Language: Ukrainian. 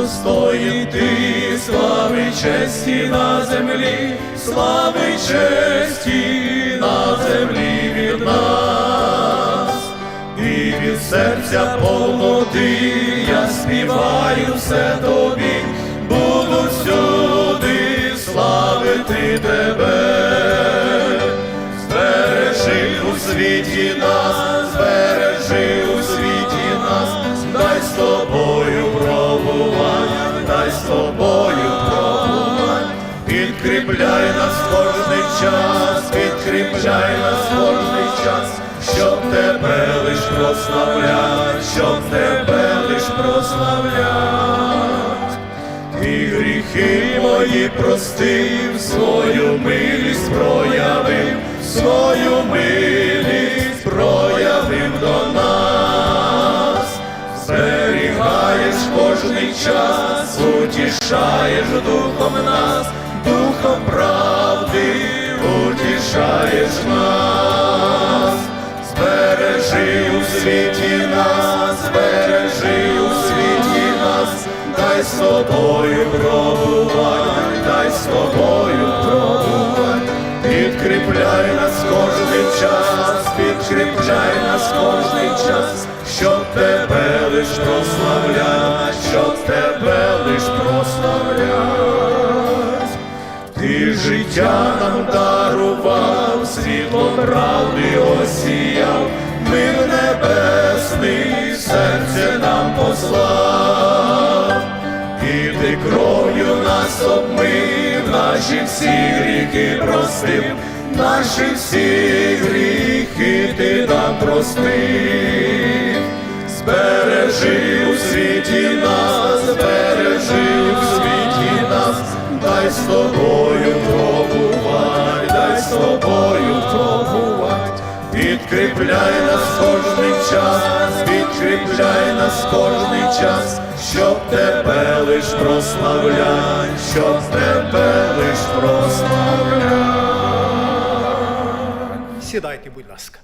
достоїн ти слави честі на землі, слави честі на землі від нас, і від серця повноти я співаю все тобі, буду всюди славити тебе, збережи у світі нас, збережи у світі нас, дай з тобою підкріпляй нас кожний час, підкріпляй нас кожний час, щоб тебе лиш прославлять, щоб тебе лиш прославлять. І гріхи мої простив, свою милість проявив, свою милість проявив до нас, зберігаєш кожний час, утішаєш духом нас, духом правди, утішаєш нас, збережи у світі нас, збережи у світі нас, дай з тобою пробувати, дай з тобою пробувати, підкріпляй нас кожний час, підкріпляй нас кожний час, щоб тебе лиш прославлять, щоб тебе лиш прославлять. Ти життя нам дарував, світло правди осіяв, мир небесний, серце нам послав, і ти кров'ю нас обмив, наші всі гріхи простив, наші всі гріхи ти нам простив. Збережи у світі нас, з тобою пробувати, дай з тобою пробувати, підкріпляй нас кожний час, підкріпляй нас кожний час, щоб тебе лиш прославлять, щоб тебе лиш прославлять. Сідайте, будь ласка.